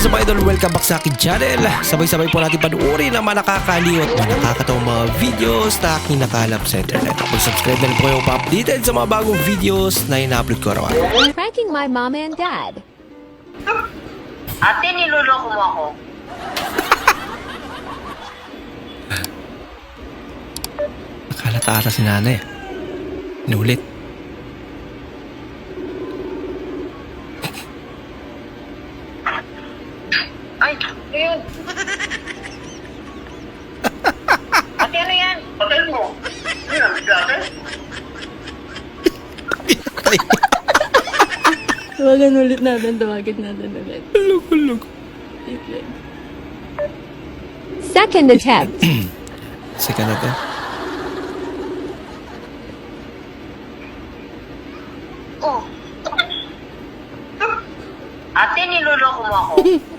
is up idol? Welcome back sa akin channel. Sabay-sabay po natin panuorin ang mga nakakaliw at mga nakakatawang mga videos na aking nakalap sa internet. Kung subscribe na rin po kayo pa-updated sa mga bagong videos na ina-upload ko araw Pranking my mom and dad. Ate, niloloko mo ako. Nakalata ata si nanay. Inulit. Ay, ano yun? Ate, ano yan? Patay mo. Ano yan, ate? Tawagan ulit natin, tawagin natin ulit. Lugulog. Wait lang. Second attempt. Na to. Oh. Ate, niloloko mo ako.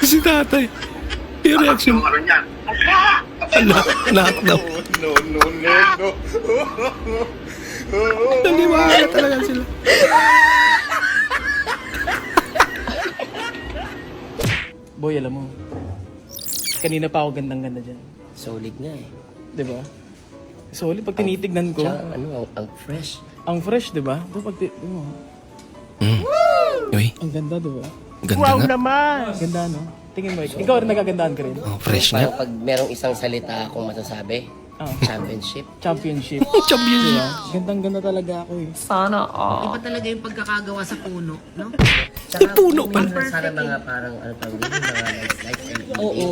Si tatay. Yung reaction. Ano yan? Lahat daw. No, no, no, no. Naniwala talaga sila. Boy, alam mo. Kanina pa ako gandang-ganda dyan. Solid nga eh. Di ba? Solid pag tinitignan ko. Tsaka ano, ang, ang fresh. Ang fresh, di ba? Ito pag ti- oh, Hmm. Uy, Ang ganda, di ba? Ganda nga. Ang Ganda, no? Tingin mo, ikaw rin nagagandaan ka rin. Oh, fresh Parang nga. pag merong isang salita akong masasabi, Ah. championship. Championship. Champion Di siya. ba? Gandang-ganda talaga ako eh. Iba talaga yung pagkakagawa sa puno, no? Tsaka, puno pala. Sana mga parang, ano tawag dito, mga lights, lights, LED. Oo.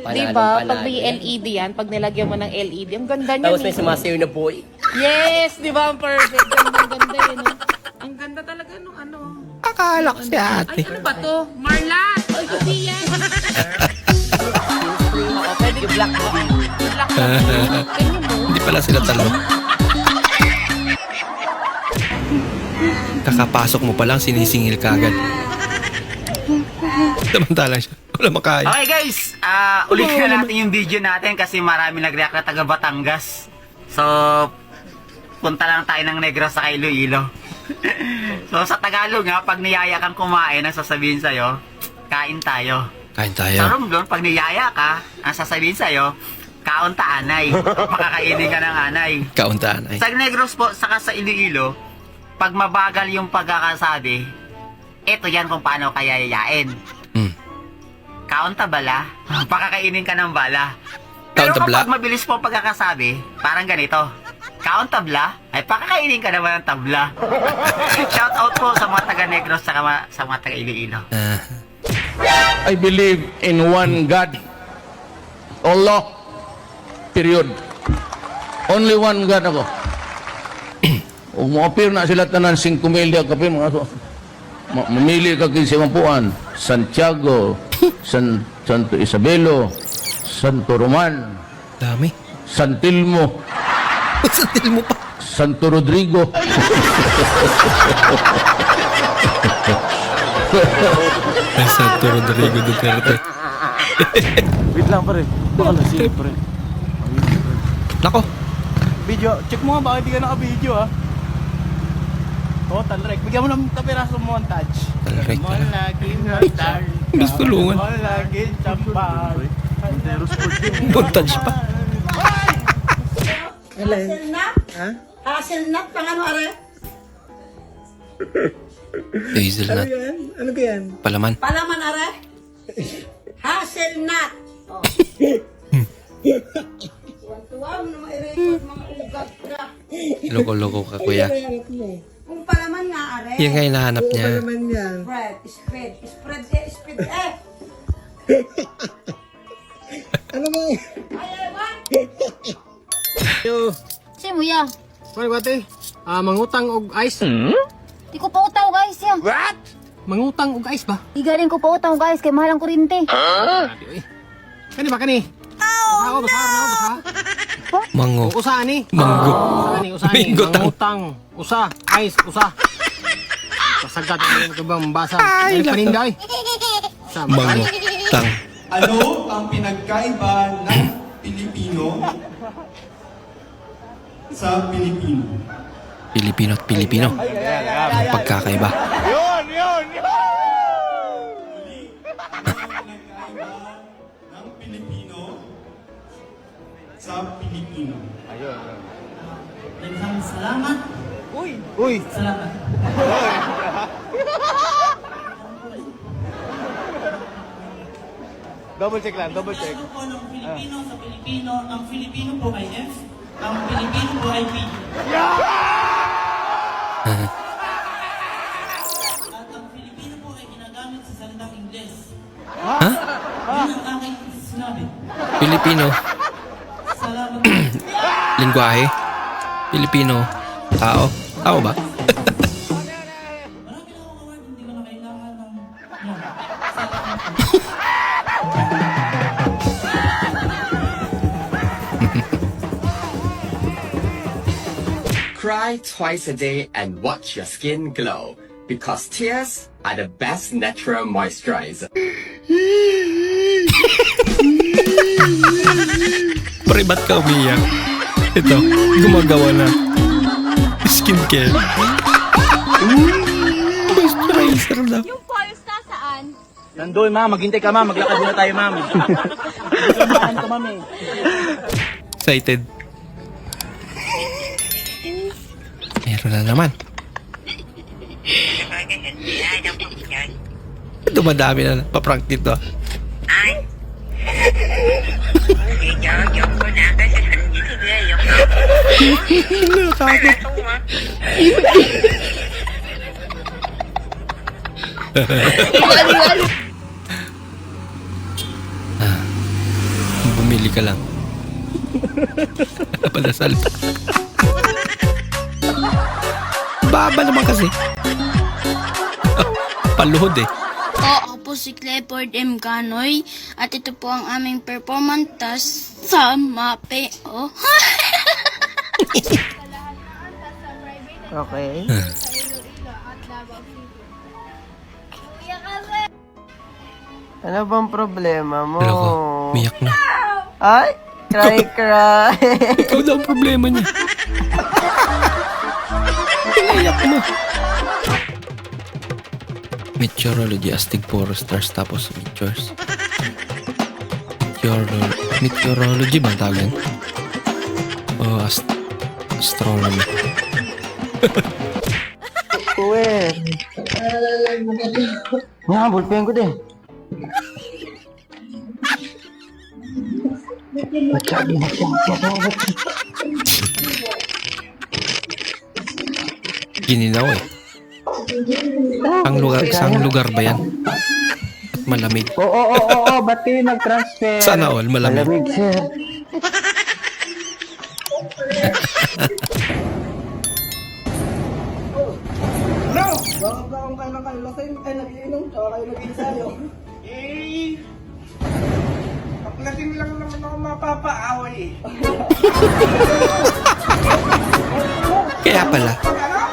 Panalo, Di ba? Pag may LED yan, pag nilagyan mo ng LED, ang ganda niya. Tapos may sumasayaw na boy. Yes! Di ba? Ang perfect. Ganda, ganda yun. no? Ang ganda talaga nung ano. Akala ko si ate. Ay, ano ba to? Marla! Ay, hindi yan. Pwede yung black mo. Ganyan. Hindi pala sila talo. Kakapasok mo pa lang, sinisingil ka agad. Samantalang siya. Wala makaya. Okay guys, ah ulitin na natin yung video natin kasi marami nag-react na taga Batangas. So, punta lang tayo ng Negros sa Iloilo. So, sa Tagalog nga, pag niyaya kang kumain, ang sasabihin sa'yo, kain tayo. Kain Sa tayo. Romblon, pag niyaya ka, ang sasabihin sa'yo, kaon ta anay. Pakakainin ka ng anay. Kauntaan ay. Sa Negros po, saka sa Iloilo, pag mabagal yung pagkakasabi, eto yan kung paano kaya yayain. Hmm. Kaon ta bala? Pakakainin ka ng bala. Pero kapag mabilis po pagkakasabi, parang ganito. Kaon tabla? Ay pakakainin ka naman ng tabla. Shout out po sa mga taga Negros sa mga, sa mga taga Iloilo. Ah, I believe in one God. Allah. Period. Only one God ako. Mo-appear na sila tanan 5 milya kapin mga. Ma- mamili ka kin Simampuan, Santiago, San Santo Isabelo, Santo Roman, dami. Santil mo pa. Santo Rodrigo. Ay, Santo Rodrigo Duterte. Wait lang pare. Baka nasilip pare. Nako, Video, check mo nga baka hindi ka naka-video ah. Total rek. Bigyan mo ng kapiraso montage. Talrek Mo pala. lagi montage. Mas tulungan. Mo lagi champa. montage pa. Hazelnut? Ha? Hazelnut pang ano are? Hazelnut. Ano ka yan? Palaman. Palaman are? Hazelnut. Oh. Tuwa mo naman i-record mga ugat ka. Loko-loko ka, kuya. Kung palaman nga are. Yan nga hinahanap niya. Spread, spread, spread eh, spread Hoy, bate. Ah, mangutang og ice. di ko pa utaw guys ya. Mangutang og ice ba? Igaling ko pa utaw guys kay mahal ang kuryente. Kani ba kani? Oh, no! Basa, basa, Mango. Usa ni. Manggo. Usani, usani. Mingutang. Mangutang. Usa, ice, usa. Pasagad ang ka bang basa. Ay, paninday. Sa Mango. Tang. Ano ang pinagkaiba ng Pilipino sa Pilipino? Pilipino at Pilipino. Pagkakaiba. Yun, yun, yun! ng Pilipino sa Pilipino. Uy! double check lang, double check. po ng Pilipino sa Pilipino, ang Filipino po ay F, ang Pilipino po ay P. At ang Filipino po ay ginagamit sa salitang Ingles. Ha? Yun ang aking sinabi. Pilipino. Salamat. Lingwahe. Pilipino. Tao. Tao ba? Cry twice a day and watch your skin glow. Because tears are the best natural moisturizer. Pre, ba't ka umiyak? Ito, gumagawa na. Skincare. Moisturizer na. Nandoy, ma'am. Maghintay ka, ma'am. Maglakad muna tayo, ma'am. Kumain ka, ma'am, eh. Excited. Meron na naman. Dumadami na paprank dito. Nakakakit. Ah, Bumili ka lang. Palasal. Baba naman kasi. Paluhod eh. Po, ako po si Clifford M. Canoy at ito po ang aming performance task sa MAPE. Oh. Okay. Ano bang problema mo? Loko, miyak na. Ay, cry cry. Ikaw daw ang problema niya. Mo. Meteorology, astig puro stars tapos meteors. Meteorology, meteorology ba ang tawag yan? O ast astronomy. Uwe. Nga, bulpen ko din. Gininaw eh. Ang lugar, isang lugar ba yan? At malamig. Oo, oo, oo, oo. Ba't kayo nag-transfer? Sana all, malamig. Malamig, sir. Eh, Lasing lang naman ako mapapaaway eh. Kaya pala.